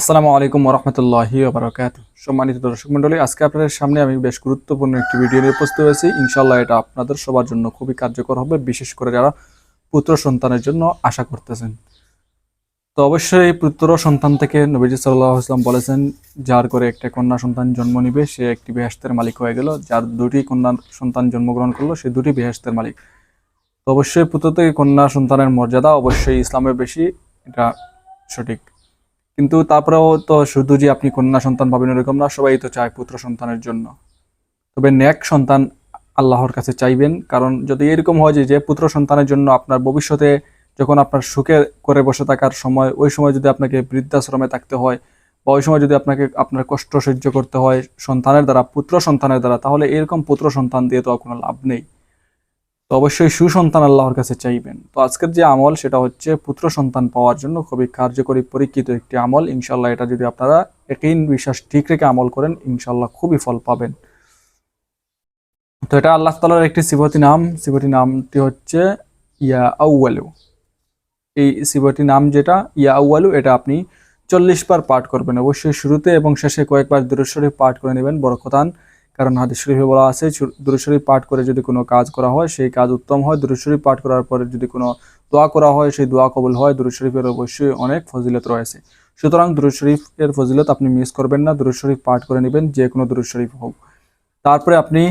আসসালামু আলাইকুম রহমতুল্লাহি বারকাত সম্মানিত দর্শক মন্ডলী আজকে আপনাদের সামনে আমি বেশ গুরুত্বপূর্ণ একটি ভিডিও নিয়ে উপস্থিত হয়েছি। ইনশাল্লাহ এটা আপনাদের সবার জন্য খুবই কার্যকর হবে, বিশেষ করে যারা পুত্র সন্তানের জন্য আশা করতেছেন। তো অবশ্যই পুত্র সন্তান থেকে নবীজি সাল্লাহ আসলাম বলেছেন, যার করে একটা কন্যা সন্তান জন্ম নিবে, সে একটি বেহেস্তের মালিক হয়ে গেল। যার দুটি কন্যা সন্তান জন্মগ্রহণ করল, সে দুটি বেহেস্তের মালিক। তো অবশ্যই পুত্র থেকে কন্যা সন্তানের মর্যাদা অবশ্যই ইসলামের বেশি, এটা সঠিক। কিন্তু তারপরেও তো শুধু যে আপনি কন্যা সন্তান পাবেন এরকম না, সবাই তো চায় পুত্র সন্তানের জন্য। তবে ন্যাক সন্তান আল্লাহর কাছে চাইবেন, কারণ যদি এরকম হয় যে পুত্র সন্তানের জন্য আপনার ভবিষ্যতে যখন আপনার সুখে করে বসে থাকার সময়, ওই সময় যদি আপনাকে বৃদ্ধাশ্রমে থাকতে হয় বা ওই সময় যদি আপনাকে আপনার কষ্ট সহ্য করতে হয় সন্তানের দ্বারা, পুত্র সন্তানের দ্বারা, তাহলে এরকম পুত্র সন্তান দিয়ে তো কোনো লাভ নেই। তো অবশ্যই সুসন্তান আল্লাহর কাছে চাইবেন। তো আজকের যে আমল, সেটা হচ্ছে পুত্র সন্তান পাওয়ার জন্য খুবই কার্যকরী, পরীক্ষিত একটি আমল। ইনশাল্লাহ এটা যদি আপনারা একই বিশ্বাস ঠিক রেখে আমল করেন ইনশাল্লাহ খুবই ফল পাবেন। তো এটা আল্লাহ তালার একটি শিবতী নাম। সিবতী নামটি হচ্ছে ইয়া আউয়ালু এই সিবতী নাম যেটা, ইয়া আউয়ালু এটা আপনি চল্লিশ বার পাঠ করবেন। অবশ্যই শুরুতে এবং শেষে কয়েকবার দূরেশ্বরী পাঠ করে নেবেন। বরকতান। কারণ হাদিস শরীফে বলা আছে দুরুশরীফ পাঠ করে যদি কোনো কাজ করা হয়, সেই কাজ উত্তম হয়। দুরুশরীফ পাঠ করার পরে যদি কোনো দোয়া করা হয়, সেই দোয়া কবুল হয়। দুরুশরীফের অবশ্যই অনেক ফজিলত রয়েছে। সুতরাং দুরুশরীফ এর ফজিলত আপনি মিস করবেন না। দুরুশরীফ পাঠ করে নেবেন, যে কোনো দুরুশরীফ হোক। তারপরে আপনি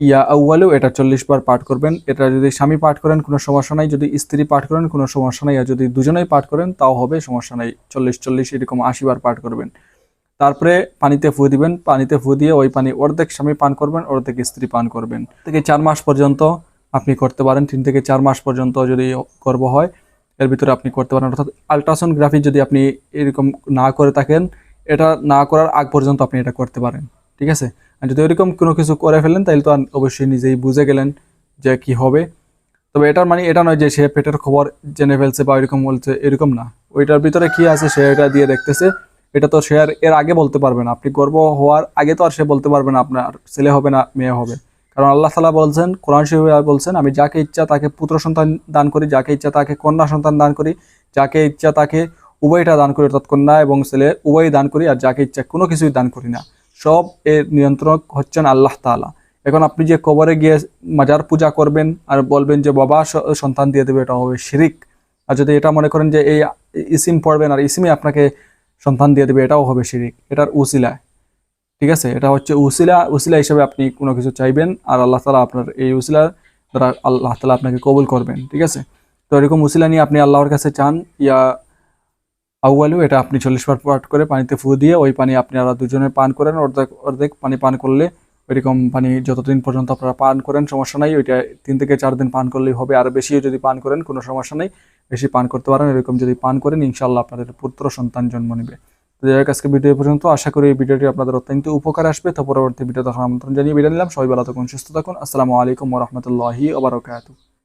ইয়া আউ্বালু এটা চল্লিশ বার পাঠ করবেন। এটা যদি স্বামী পাঠ করেন, কোনো সমস্যা নাই। যদি স্ত্রী পাঠ করেন, কোনো সমস্যা নাই। আর যদি দুজনেই পাঠ করেন, তাও হবে সমস্যা নাই। চল্লিশ চল্লিশ, এরকম আশি বার পাঠ করবেন। তারপরে পানিতে ফু দিবেন, পানিতে ফু দিয়ে ওই পানি অর্ধেক স্বামী পান করবেন, অর্ধেক স্ত্রী পান করবেন। থেকে চার মাস পর্যন্ত আপনি করতে পারেন, তিন থেকে চার মাস পর্যন্ত যদি গর্ব হয়, এর ভিতরে আপনি করতে পারেন। অর্থাৎ আলট্রাসাউন্ডগ্রাফি যদি আপনি এরকম না করে থাকেন, এটা না করার আগ পর্যন্ত আপনি এটা করতে পারেন। ঠিক আছে? আর যদি এরকম কোনো কিছু করে ফেলেন তাহলে তো অবশ্যই নিজেই বুঝে গেলেন যে কি হবে। তবে এটার মানে এটা নয় যে সে পেটের খবর জেনে ফেলছে বা এরকম বলছে, এরকম না। ওইটার ভিতরে কি আছে সে এটা দিয়ে দেখতেছে। এটা তো সে আর এর আগে বলতে পারবে না। আপনি গর্ব হওয়ার আগে তো আর সে বলতে পারবে না আপনার ছেলে হবে না, মেয়ে হবে। কারণ আল্লাহ তালা বলছেন, কোরআন শরীফ বলছেন, আমি যাকে ইচ্ছা তাকে পুত্র সন্তান দান করি, যাকে ইচ্ছা তাকে কন্যা সন্তান দান করি, যাকে ইচ্ছা তাকে উভয়টা দান করি অর্থাৎ কন্যা এবং ছেলে উভয় দান করি, আর যাকে ইচ্ছা কোনো কিছুই দান করি না। সব এর নিয়ন্ত্রক হচ্ছেন আল্লাহ তালা এখন আপনি যে কবরে গিয়ে মাজার পূজা করবেন আর বলবেন যে, বাবা সন্তান দিয়ে দেবে, এটা হবে শিরিক। আর যদি এটা মনে করেন যে, এই ইসিম পড়বেন, আর ইসিমে আপনাকে সন্তান দিয়ে দেবে, এটাও হবে শিরিক, এটার উসিলা। ঠিক আছে? এটা হচ্ছে উসিলা উসিলা হিসেবে আপনি কোনো কিছু চাইবেন আর আল্লাহ তালা আপনার এই উসিলার দ্বারা আল্লাহ তালা আপনাকে কবুল করবেন। ঠিক আছে? তো এরকম উসিলা নিয়ে আপনি আল্লাহর কাছে চান, ইয়া আউয়ালু, এটা আপনি চল্লিশ বার পাঠ করে পানিতে ফু দিয়ে ওই পানি আপনি আর দুজনে পান করেন, অর্ধেক অর্ধেক পানি পান করলে এরকম পানি যতদিন পর্যন্ত আপনারা পান করেন, সমস্যা নাই। ওইটা তিন থেকে চার দিন পান করলেই হবে। আর বেশিও যদি পান করেন, কোনো সমস্যা নেই। বেশি পান করতে পারেন, এরকম যদি পান করেন ইনশাল্লাহ আপনাদের পুত্র সন্তান জন্ম নেবে। তো যাই হোক, আজকে ভিডিও পর্যন্ত। আশা করি এই ভিডিওটি আপনাদের অত্যন্ত উপকার আসবে। তো পরবর্তী ভিডিও তখন আমন্ত্রণ জানিয়ে বিদায় নিলাম। সবাই ভালো থাকুন, সুস্থ থাকুন। আসসালামু আলাইকুম রহমতুল্লাহি ওবরাকাতু